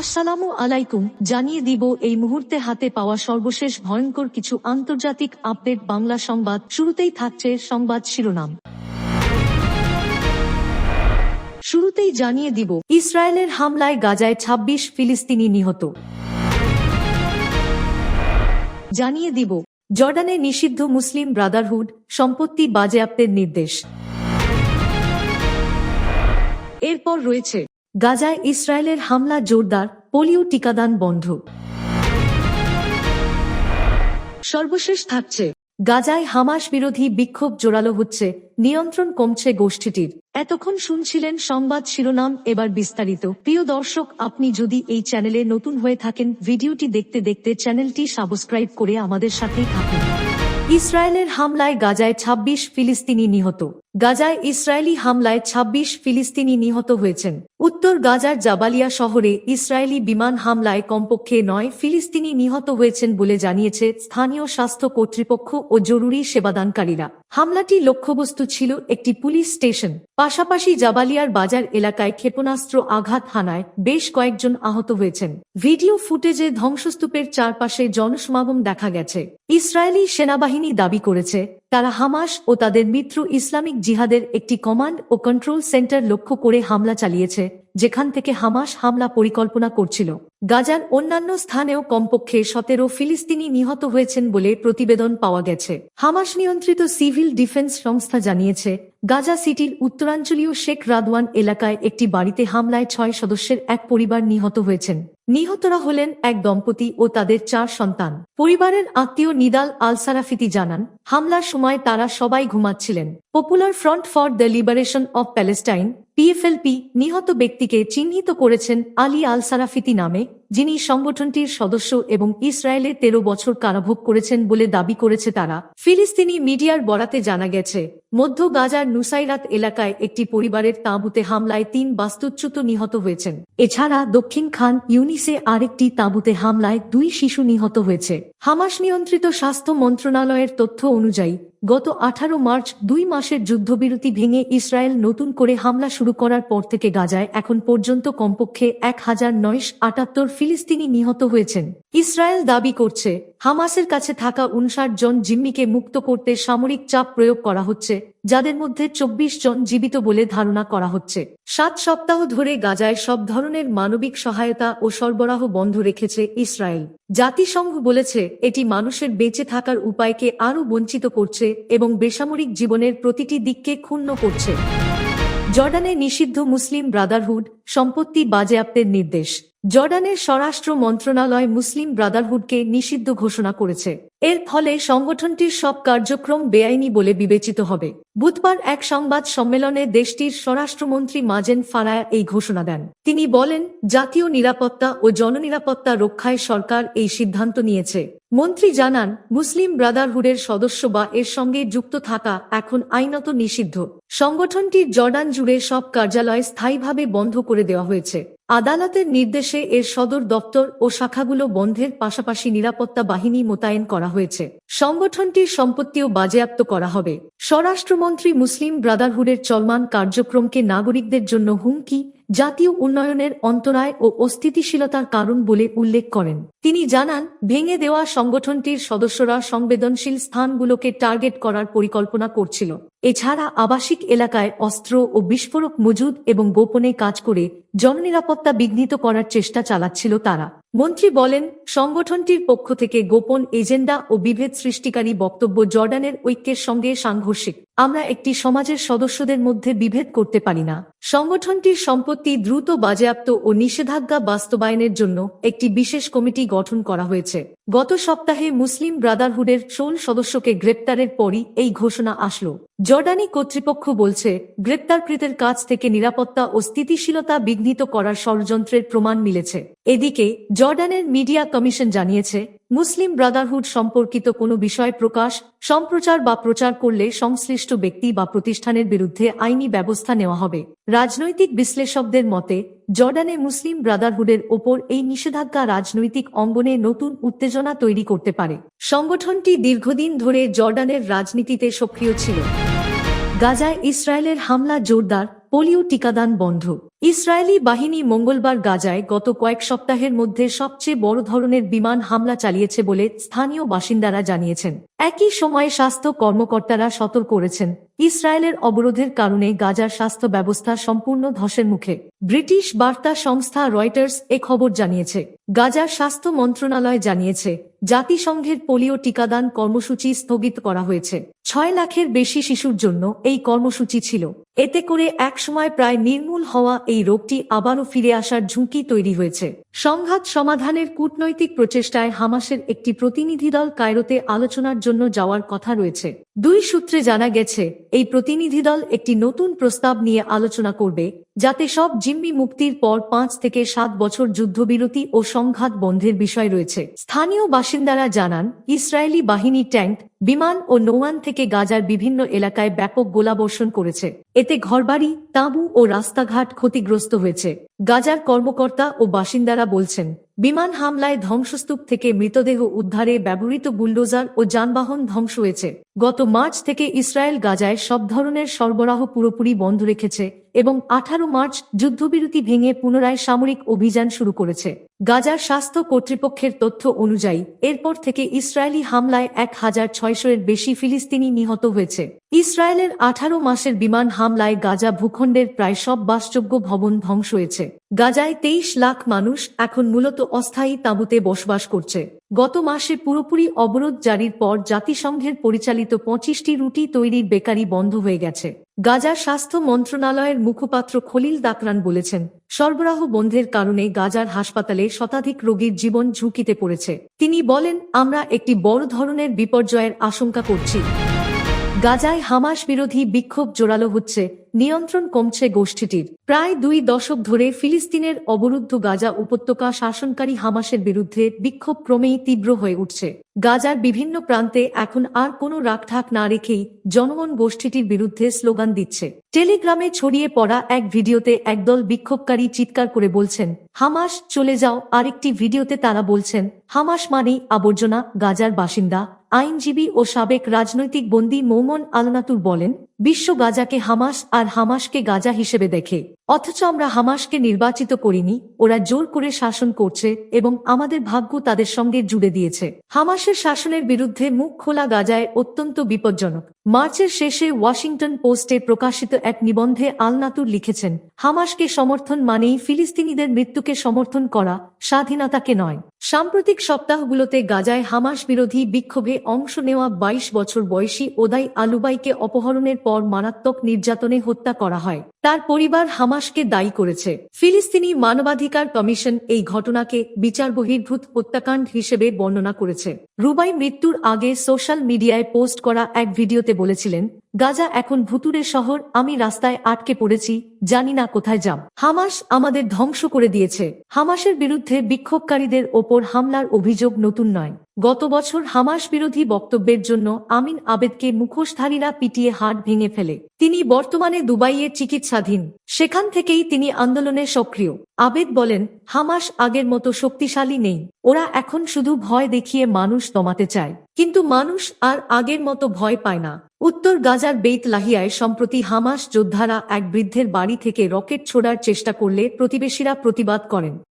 আসসালামু আলাইকুম, জানিয়ে দিব এই মুহূর্তে হাতে পাওয়া সর্বশেষ ভয়ঙ্কর কিছু আন্তর্জাতিক আপডেট বাংলা সংবাদ। শুরুতেই থাকছে সংবাদ শিরোনাম। শুরুতেই জানিয়ে দিব, ইসরায়েলের হামলায় গাজায় ২৬ ফিলিস্তিনি নিহত। জানিয়ে দিব জর্ডানে নিষিদ্ধ মুসলিম ব্রাদারহুড, সম্পত্তি বাজেয়াপ্তের নির্দেশ। এরপর রয়েছে গাজায় ইসরায়েলের হামলা জোরদার, পোলিও টিকাদান বন্ধ। সর্বশেষ থাকছে, গাজায় হামাস বিরোধী বিক্ষোভ জোরালো হচ্ছে, নিয়ন্ত্রণ কমছে গোষ্ঠীটির। এতক্ষণ শুনছিলেন সংবাদ শিরোনাম, এবার বিস্তারিত। প্রিয় দর্শক, আপনি যদি এই চ্যানেলে নতুন হয়ে থাকেন, ভিডিওটি দেখতে দেখতে চ্যানেলটি সাবস্ক্রাইব করে আমাদের সাথেই থাকুন। ইসরায়েলের হামলায় গাজায় ২৬ ফিলিস্তিনি নিহত। গাজায় ইসরায়েলি হামলায় ২৬ ফিলিস্তিনি নিহত হয়েছেন। উত্তর গাজার জাবালিয়া শহরে ইসরায়েলি বিমান হামলায় কমপক্ষে নয় ফিলিস্তিনি নিহত হয়েছেন বলে জানিয়েছে স্থানীয় স্বাস্থ্য কর্তৃপক্ষ ও জরুরি সেবাদানকারীরা। হামলাটি লক্ষ্যবস্তু ছিল একটি পুলিশ স্টেশন। পাশাপাশি জাবালিয়ার বাজার এলাকায় ক্ষেপণাস্ত্র আঘাত হানায় বেশ কয়েকজন আহত হয়েছেন। ভিডিও ফুটেজে ধ্বংসস্তূপের চারপাশে জনসমাগম দেখা গেছে। ইসরায়েলি সেনাবাহিনী দাবি করেছে তারা হামাস ও তাদের মিত্র ইসলামিক জিহাদের একটি কমান্ড ও কন্ট্রোল সেন্টার লক্ষ্য করে হামলা চালিয়েছে। যেখান থেকে হামাস হামলা পরিকল্পনা করছিল। গাজার অন্যান্য স্থানেও কমপক্ষে সতেরো ফিলিস্তিনি নিহত হয়েছেন বলে প্রতিবেদন পাওয়া গেছে। হামাস নিয়ন্ত্রিত সিভিল ডিফেন্স সংস্থা জানিয়েছে, গাজা সিটির উত্তরাঞ্চলীয় শেখ রাদওয়ান এলাকায় একটি বাড়িতে হামলায় ছয় সদস্যের এক পরিবার নিহত হয়েছেন। নিহতরা হলেন এক দম্পতি ও তাদের চার সন্তান। পরিবারের আত্মীয় নিদাল আল সারাফিতি জানান, হামলার সময় তারা সবাই ঘুমাচ্ছিলেন। Popular Front for the Liberation of Palestine PFLP নিহত ব্যক্তিকে চিহ্নিত করেছেন আলী আল সারাফিতি নামে, যিনি সংগঠনটির সদস্য এবং ইসরায়েলে তেরো বছর কারাভোগ করেছেন বলে দাবি করেছে তারা। ফিলিস্তিনি মিডিয়ার বরাতে জানা গেছে, মধ্য গাজার নুসাইরাত এলাকায় একটি পরিবারের তাঁবুতে হামলায় তিন বাস্তুচ্যুত নিহত হয়েছেন। এছাড়া দক্ষিণ খান ইউনিসে আরেকটি তাঁবুতে হামলায় দুই শিশু নিহত হয়েছে। হামাস নিয়ন্ত্রিত স্বাস্থ্য মন্ত্রণালয়ের তথ্য অনুযায়ী গত আঠারো মার্চ দুই মাসের যুদ্ধবিরতি ভেঙে ইসরায়েল নতুন করে হামলা শুরু করার পর থেকে গাজায় এখন পর্যন্ত কমপক্ষে এক হাজার নয়শ আটাত্তর ফিলিস্তিনি নিহত হয়েছেন। ইসরায়েল দাবি করছে, হামাসের কাছে থাকা উনষাট জন জিম্মিকে মুক্ত করতে সামরিক চাপ প্রয়োগ করা হচ্ছে, যাদের মধ্যে চব্বিশ জন জীবিত বলে ধারণা করা হচ্ছে। সাত সপ্তাহ ধরে গাজায় সব ধরনের মানবিক সহায়তা ও সরবরাহ বন্ধ রেখেছে ইসরায়েল। জাতিসংঘ বলেছে, এটি মানুষের বেঁচে থাকার উপায়কে আরও বঞ্চিত করছে এবং বেসামরিক জীবনের প্রতিটি দিককে ক্ষুণ্ণ করছে। জর্ডানে নিষিদ্ধ মুসলিম ব্রাদারহুড সম্পত্তি বাজেয়াপ্তের নির্দেশ। জর্ডানের স্বরাষ্ট্র মন্ত্রণালয় মুসলিম ব্রাদারহুডকে নিষিদ্ধ ঘোষণা করেছে। এর ফলে সংগঠনটির সব কার্যক্রম বেআইনি বলে বিবেচিত হবে। বুধবার এক সংবাদ সম্মেলনে দেশটির স্বরাষ্ট্রমন্ত্রী মাজেন ফারায়া এই ঘোষণা দেন। তিনি বলেন, জাতীয় নিরাপত্তা ও জননিরাপত্তা রক্ষায় সরকার এই সিদ্ধান্ত নিয়েছে। মন্ত্রী জানান, মুসলিম ব্রাদারহুডের সদস্য বা এর সঙ্গে যুক্ত থাকা এখন আইনত নিষিদ্ধ। সংগঠনটির জর্ডান জুড়ে সব কার্যালয় স্থায়ীভাবে বন্ধ করে দেওয়া হয়েছে। আদালতের নির্দেশে এর সদর দপ্তর ও শাখাগুলো বন্ধের পাশাপাশি নিরাপত্তা বাহিনী মোতায়েন করা হয়েছে। সংগঠনটির সম্পত্তিও বাজেয়াপ্ত করা হবে। স্বরাষ্ট্রমন্ত্রী মুসলিম ব্রাদারহুডের চলমান কার্যক্রমকে নাগরিকদের জন্য হুমকি জাতীয় উন্নয়নের অন্তরায় ও অস্থিতিশীলতার কারণ বলে উল্লেখ করেন। তিনি জানান, ভেঙে দেওয়া সংগঠনটির সদস্যরা সংবেদনশীল স্থানগুলোকে টার্গেট করার পরিকল্পনা করছিল। এছাড়া আবাসিক এলাকায় অস্ত্র ও বিস্ফোরক মজুদ এবং গোপনে কাজ করে জননিরাপত্তা বিঘ্নিত করার চেষ্টা চালাচ্ছিল তারা। মন্ত্রী বলেন, সংগঠনটির পক্ষ থেকে গোপন এজেন্ডা ও বিভেদ সৃষ্টিকারী বক্তব্য জর্ডানের ঐক্যের সঙ্গে সাংঘর্ষিক। আমরা একটি সমাজের সদস্যদের মধ্যে বিভেদ করতে পারি না। সংগঠনটির সম্পত্তি দ্রুত বাজেয়াপ্ত ও নিষেধাজ্ঞা বাস্তবায়নের জন্য একটি বিশেষ কমিটি গঠন করা হয়েছে। গত সপ্তাহে মুসলিম ব্রাদারহুডের ষোল সদস্যকে গ্রেপ্তারের পরই এই ঘোষণা আসলো। জর্ডানি কর্তৃপক্ষ বলছে, গ্রেপ্তারকৃতের কাছ থেকে নিরাপত্তা ও স্থিতিশীলতা বিঘ্নিত করার ষড়যন্ত্রের প্রমাণ মিলেছে। এদিকে, জর্ডানের মিডিয়া কমিশন জানিয়েছে মুসলিম ব্রাদারহুড সম্পর্কিত কোনো বিষয় প্রকাশ, সম্প্রচার বা প্রচার করলে সংশ্লিষ্ট ব্যক্তি বা প্রতিষ্ঠানের বিরুদ্ধে আইনি ব্যবস্থা নেওয়া হবে। রাজনৈতিক বিশ্লেষকদের মতে, জর্ডানে মুসলিম ব্রাদারহুডের ওপর এই নিষেধাজ্ঞা রাজনৈতিক অঙ্গনে নতুন উত্তেজনা তৈরি করতে পারে। সংগঠনটি দীর্ঘদিন ধরে জর্ডানের রাজনীতিতে সক্রিয় ছিল। গাজায় ইসরায়েলের হামলা জোরদার, পোলিও টিকাদান বন্ধ। ইসরায়েলি বাহিনী মঙ্গলবার গাজায় গত কয়েক সপ্তাহের মধ্যে সবচেয়ে বড় ধরনের বিমান হামলা চালিয়েছে বলে স্থানীয় বাসিন্দারা জানিয়েছেন। একই সময়ে স্বাস্থ্য কর্মকর্তারা সতর্ক করেছেন। ইসরায়েলের অবরোধের কারণে গাজার স্বাস্থ্য ব্যবস্থা সম্পূর্ণ ধসের মুখে। ব্রিটিশ বার্তা সংস্থা রয়টার্স এ খবর জানিয়েছে। গাজার স্বাস্থ্য মন্ত্রণালয় জানিয়েছে, জাতিসংঘের পোলিও টিকাদান কর্মসূচি স্থগিত করা হয়েছে। ছয় লাখের বেশি শিশুর জন্য এই কর্মসূচি ছিল। এতে করে একসময় প্রায় নির্মূল হওয়া এই রোগটি আবারও ফিরে আসার ঝুঁকি তৈরি হয়েছে। সংঘাত সমাধানের কূটনৈতিক প্রচেষ্টায় হামাসের একটি প্রতিনিধি দল কায়রোতে আলোচনার জন্য যাওয়ার কথা রয়েছে। দুই সূত্রে জানা গেছে, এই প্রতিনিধি দল একটি নতুন প্রস্তাব নিয়ে আলোচনা করবে, যাতে সব জিম্মি মুক্তির পর পাঁচ থেকে সাত বছর যুদ্ধবিরতি ও সংঘাত বন্ধের বিষয় রয়েছে। স্থানীয় বাসিন্দারা জানান, ইসরায়েলি বাহিনী ট্যাঙ্ক, বিমান ও নৌয়ান থেকে গাজার বিভিন্ন এলাকায় ব্যাপক গোলাবর্ষণ করেছে। এতে ঘরবাড়ি, তাঁবু ও রাস্তাঘাট ক্ষতিগ্রস্ত হয়েছে। গাজার কর্মকর্তা ও বাসিন্দারা বলছেন, বিমান হামলায় ধ্বংসস্তূপ থেকে মৃতদেহ উদ্ধারে ব্যবহৃত বুলডোজার ও যানবাহন ধ্বংস হয়েছে। গত মার্চ থেকে ইসরায়েল গাজায় সব ধরনের সরবরাহ পুরোপুরি বন্ধ রেখেছে। এবং আঠারো মার্চ যুদ্ধবিরতি ভেঙে পুনরায় সামরিক অভিযান শুরু করেছে। গাজার স্বাস্থ্য কর্তৃপক্ষের তথ্য অনুযায়ী, এরপর থেকে ইসরায়েলি হামলায় এক হাজার ছয়শো এর বেশি ফিলিস্তিনি নিহত হয়েছে। ইসরায়েলের আঠারো মাসের বিমান হামলায় গাজা ভূখণ্ডের প্রায় সব বাসযোগ্য ভবন ধ্বংস হয়েছে। গাজায় তেইশ লাখ মানুষ এখন মূলত অস্থায়ী তাঁবুতে বসবাস করছে। গত মাসে পুরোপুরি অবরোধ জারির পর জাতিসংঘের পরিচালিত পঁচিশটি রুটি তৈরির বেকারি বন্ধ হয়ে গেছে। গাজার স্বাস্থ্য মন্ত্রণালয়ের মুখপাত্র খলিল দাকরান বলেছেন, সরবরাহ বন্ধের কারণে গাজার হাসপাতালে শতাধিক রোগীর জীবন ঝুঁকিতে পড়েছে। তিনি বলেন, আমরা একটি বড় ধরনের বিপর্যয়ের আশঙ্কা করছি। গাজায় হামাস বিরোধী বিক্ষোভ জোরালো হচ্ছে নিয়ন্ত্রণ কমছে গোষ্ঠীটির। প্রায় দুই দশক ধরে ফিলিস্তিনের অবরুদ্ধ গাজা উপত্যকা শাসনকারী হামাসের বিরুদ্ধে বিক্ষোভ ক্রমেই তীব্র হয়ে উঠছে। গাজার বিভিন্ন প্রান্তে এখন আর কোনো রাগঢাক না রেখেই জনগণ গোষ্ঠীটির বিরুদ্ধে স্লোগান দিচ্ছে। টেলিগ্রামে ছড়িয়ে পড়া এক ভিডিওতে একদল বিক্ষোভকারী চিৎকার করে বলছেন, হামাস, চলে যাও। আরেকটি ভিডিওতে তারা বলছেন, হামাস মানেই আবর্জনা, গাজার বাসিন্দা। আইনজীবী ও সাবেক রাজনৈতিক বন্দী মৌমন আলনাতুর বলেন বিশ্ব গাজাকে হামাস আর হামাসকে গাজা হিসেবে দেখে। অথচ আমরা হামাসকে নির্বাচিত করিনি, ওরা জোর করে শাসন করছে এবং আমাদের ভাগ্য তাদের সঙ্গে জুড়ে দিয়েছে। হামাসের শাসনের বিরুদ্ধে মুখ খোলা গাজায় অত্যন্ত বিপজ্জনক। মার্চের শেষে ওয়াশিংটন পোস্টে প্রকাশিত এক নিবন্ধে আলনাতুর লিখেছেন, হামাসকে সমর্থন মানেই ফিলিস্তিনিদের মৃত্যুকে সমর্থন করা, স্বাধীনতাকে নয়। সাম্প্রতিক সপ্তাহগুলোতে গাজায় হামাস বিরোধী বিক্ষোভে অংশ নেওয়া ২২ বছর বয়সী ওদাই আলুবাইকে অপহরণের পর মারাত্মক নির্যাতনে হত্যা করা হয়। তার পরিবার হামাসকে দায়ী করেছে। ফিলিস্তিনি মানবাধিকার কমিশন এই ঘটনাকে বিচার বহির্ভূত হত্যাকাণ্ড হিসেবে বর্ণনা করেছে। রুবাই মৃত্যুর আগে সোশ্যাল মিডিয়ায় পোস্ট করা এক ভিডিওতে বলেছিলেন গাজা এখন ভুতুরের শহর, আমি রাস্তায় আটকে পড়েছি, জানি না কোথায় যাব হামাস আমাদের ধ্বংস করে দিয়েছে। হামাসের বিরুদ্ধে বিক্ষোভকারীদের ওপর হামলার অভিযোগ নতুন নয়। গত বছর হামাস বিরোধী বক্তব্যের জন্য আমিন আবেদকে মুখোশধারীরা পিটিয়ে হাট ভেঙে ফেলে। তিনি বর্তমানে দুবাইয়ে চিকিৎসাধীন। সেখান থেকেই তিনি আন্দোলনে সক্রিয়। আবেদ বলেন, হামাস আগের মতো শক্তিশালী নেই। ওরা এখন শুধু ভয় দেখিয়ে মানুষ দমাতে চায়। কিন্তু মানুষ আর আগের মতো ভয় পায় না। উত্তর গাজার বেইত লাহিয়ায় সম্প্রতি হামাস যোদ্ধারা এক বৃদ্ধের বাড়ি থেকে রকেট ছোড়ার চেষ্টা করলে প্রতিবেশীরা প্রতিবাদ করেন।